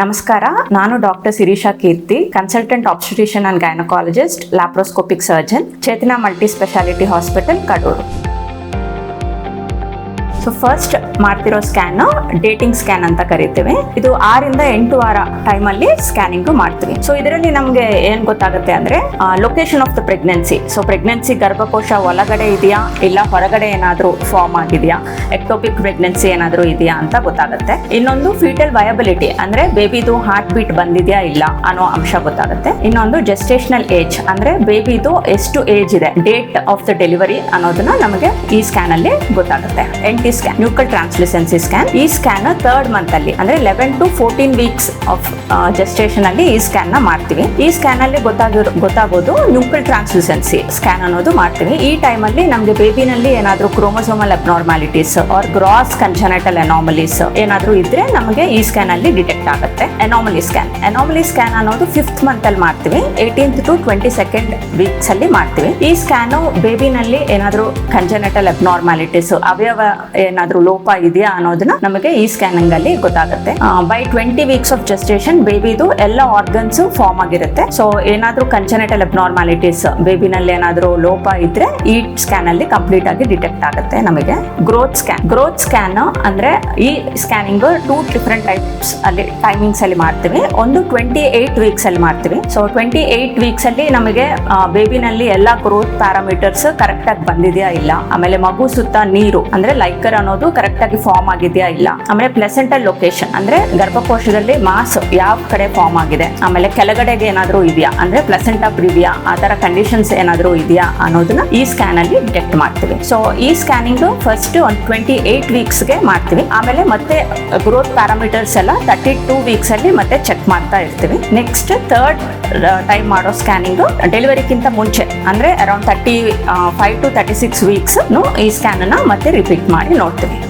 ನಮಸ್ಕಾರ ನಾನು doctor Sirisha Keerthi consultant obstetrician and gynaecologist laparoscopic surgeon Chetana multi speciality hospital Kadur so first ಮಾಡ್ತಿರೋ scan dating scan ಅಂತ ಕರಿತೇವೆ. ಇದು ಆರಿಂದ ಎಂಟು ವಾರ ಟೈಮ್ ಅಲ್ಲಿ ಸ್ಕ್ಯಾನಿಂಗ್ ಮಾಡ್ತೀವಿ. ಸೊ ಇದರಲ್ಲಿ ನಮಗೆ ಏನ್ ಗೊತ್ತಾಗುತ್ತೆ ಅಂದ್ರೆ location of the pregnancy so pregnancy ಗರ್ಭಕೋಶ ಒಳಗಡೆ ಇದೆಯಾ? ಇಲ್ಲ ಹೊರಗಡೆ ಏನಾದರೂ ಫಾರ್ಮ್ ಆಗಿದೆಯಾ? ಎಕ್ಟೋಪಿಕ್ ಪ್ರೆಗ್ನೆನ್ಸಿ ಏನಾದರೂ ಇದೆಯಾ ಅಂತ ಗೊತ್ತಾಗುತ್ತೆ. ಇನ್ನೊಂದು ಫೀಟಲ್ ವಯಬಿಲಿಟಿ ಅಂದ್ರೆ ಬೇಬಿದು ಹಾರ್ಟ್ ಬೀಟ್ ಬಂದಿದೆಯಾ ಇಲ್ಲ ಅನ್ನೋ ಅಂಶ ಗೊತ್ತಾಗುತ್ತೆ. ಇನ್ನೊಂದು ಜೆಸ್ಟೇಷನಲ್ ಏಜ್ ಅಂದ್ರೆ ಬೇಬಿದು ಎಷ್ಟು ಏಜ್ ಇದೆ? ಡೇಟ್ ಆಫ್ ದ ಡೆಲಿವರಿ ಅನ್ನೋದನ್ನ ನಮಗೆ ಈ ಸ್ಕ್ಯಾನ್ ಅಲ್ಲಿ ಗೊತ್ತಾಗುತ್ತೆ. N T scan nuchal translucency scan ಈ ಸ್ಕ್ಯಾನ್ ಥರ್ಡ್ ಮಂತ್ ಅಲ್ಲಿ, ಅಂದ್ರೆ eleven to fourteen weeks of gestation ಅಲ್ಲಿ ಈ ಸ್ಕ್ಯಾನ್ನ ಮಾಡ್ತೀವಿ. ಈ ಸ್ಕ್ಯಾನ್ ಅಲ್ಲಿ ಗೊತ್ತಾಗೋದು ನ್ಯೂಕಲ್ ಟ್ರಾನ್ಸ್ಲಿಸೆನ್ಸಿ ಸ್ಕ್ಯಾನ್ ಅನ್ನೋದು ಮಾಡ್ತೀವಿ. ಈ ಟೈಮ್ ಅಲ್ಲಿ ನಮಗೆ ಬೇಬಿನಲ್ಲಿ ಏನಾದರೂ chromosomal abnormalities or gross congenital anomalies ಏನಾದರೂ ಇದ್ರೆ ನಮಗೆ ಈ ಸ್ಕ್ಯಾನ್ ಅಲ್ಲಿ ಡಿಟೆಕ್ಟ್ ಆಗುತ್ತೆ. ಅನಾಮಲಿ ಸ್ಕ್ಯಾನ್ ಅನಾಮಲಿ ಸ್ಕ್ಯಾನ್ ಅನ್ನೋದು ಫಿಫ್ತ್ ಮಂತ್ ಅಲ್ಲಿ ಮಾಡ್ತೀವಿ. Eighteen to twenty second weeks ಅಲ್ಲಿ ಮಾಡ್ತೀವಿ. ಈ ಸ್ಕ್ಯಾನು ಬೇಬಿನಲ್ಲಿ ಏನಾದರೂ ಕಂಜನಟಲ್ ಅಬ್ನಾರ್ಮಾಲಿಟೀಸ್ ಅವಯವ ಏನಾದರೂ ಲೋಪ ಇದೆಯಾ ಅನ್ನೋದನ್ನ ನಮಗೆ ಈ ಸ್ಕ್ಯಾನಿಂಗ್ ಅಲ್ಲಿ ಗೊತ್ತಾಗುತ್ತೆ. By twenty weeks of gestation ಬೇಬಿದು ಎಲ್ಲ ಆರ್ಗನ್ಸ್ ಫಾರ್ಮ್ ಆಗಿರುತ್ತೆ. ಸೊ ಏನಾದರೂ ಕಂಚನೆಟಲ್ ಅಬ್ನಾರ್ಮಾಲಿಟೀಸ್ ಬೇಬಿನಲ್ಲಿ ಏನಾದರೂ ಲೋಪ ಇದ್ರೆ ಈ ಸ್ಕ್ಯಾನ್ ಅಲ್ಲಿ ಕಂಪ್ಲೀಟ್ ಆಗಿ ಡಿಟೆಕ್ಟ್ ಆಗುತ್ತೆ ನಮಗೆ. ಗ್ರೋತ್ ಸ್ಕ್ಯಾನ್ ಗ್ರೋತ್ ಸ್ಕ್ಯಾನ್ ಅಂದ್ರೆ ಈ ಸ್ಕ್ಯಾನಿಂಗ್ ಟೂ ಡಿಫ್ರೆಂಟ್ ಟೈಪ್ಸ್ ಅಲ್ಲಿ ಟೈಮಿಂಗ್ಸ್ ಅಲ್ಲಿ ಮಾಡ್ತೀವಿ. ಒಂದು ಟ್ವೆಂಟಿ ಏಟ್ ವೀಕ್ಸ್ ಅಲ್ಲಿ ಮಾಡ್ತೀವಿ. ಸೊ ಟ್ವೆಂಟಿ ಏಟ್ ವೀಕ್ಸ್ ಅಲ್ಲಿ ನಮಗೆ ಬೇಬಿನಲ್ಲಿ ಎಲ್ಲ ಗ್ರೋತ್ ಪ್ಯಾರಾಮೀಟರ್ಸ್ ಕರೆಕ್ಟ್ ಆಗಿ ಬಂದಿದೆಯಾ ಇಲ್ಲ? ಆಮೇಲೆ ಮಗು ಸುತ್ತ ನೀರು ಅಂದ್ರೆ ಲೈಕರ್ ಅನ್ನೋದು ಕರೆಕ್ಟ್ ಆಗಿ ಫಾರ್ಮ್ ಆಗಿದೆಯಾ ಇಲ್ಲ? ಆಮೇಲೆ ಪ್ಲೆಸೆಂಟಲ್ ಲೊಕೇಶನ್ ಅಂದ್ರೆ ಗರ್ಭಕೋಶದಲ್ಲಿ ಮಾಸ್ ಯಾವ ಕಡೆ ಫಾರ್ಮ್ ಆಗಿದೆ? ಆಮೇಲೆ ಕೆಳಗಡೆಗೆ ಏನಾದರೂ ಇದೆಯಾ? ಅಂದ್ರೆ ಪ್ಲೆಸೆಂಟಾ ಪ್ರಿವಿಯಾ ಆ ತರ ಕಂಡೀಷನ್ಸ್ ಏನಾದರೂ ಇದೆಯಾ ಅನ್ನೋದನ್ನ ಈ ಸ್ಕ್ಯಾನ್ ಅಲ್ಲಿ ಡಿಟೆಕ್ಟ್ ಮಾಡ್ತೀವಿ. ಸೊ ಈ ಸ್ಕ್ಯಾನಿಂಗ್ ಫಸ್ಟ್ ಒಂದು ಟ್ವೆಂಟಿ ಏಟ್ ವೀಕ್ಸ್ಗೆ ಮಾಡ್ತೀವಿ. ಆಮೇಲೆ ಮತ್ತೆ ಗ್ರೋತ್ ಪ್ಯಾರಾಮೀಟರ್ಸ್ ಎಲ್ಲ ತರ್ಟಿ ಟೂ ವೀಕ್ಸ್ ಅಲ್ಲಿ ಮತ್ತೆ ಚೆಕ್ ಮಾಡ್ತಾ ಇರ್ತೀವಿ. ನೆಕ್ಸ್ಟ್ ಥರ್ಡ್ ಟೈಮ್ ಮಾಡೋ ಸ್ಕ್ಯಾನಿಂಗ್ ಡೆಲಿವರಿಗಿಂತ ಮುಂಚೆ, ಅಂದ್ರೆ around thirty five to thirty six weeks ಈ ಸ್ಕ್ಯಾನ್ ಅನ್ನ ಮತ್ತೆ ರಿಪೀಟ್ ಮಾಡಿ ನೋಡ್ತೀವಿ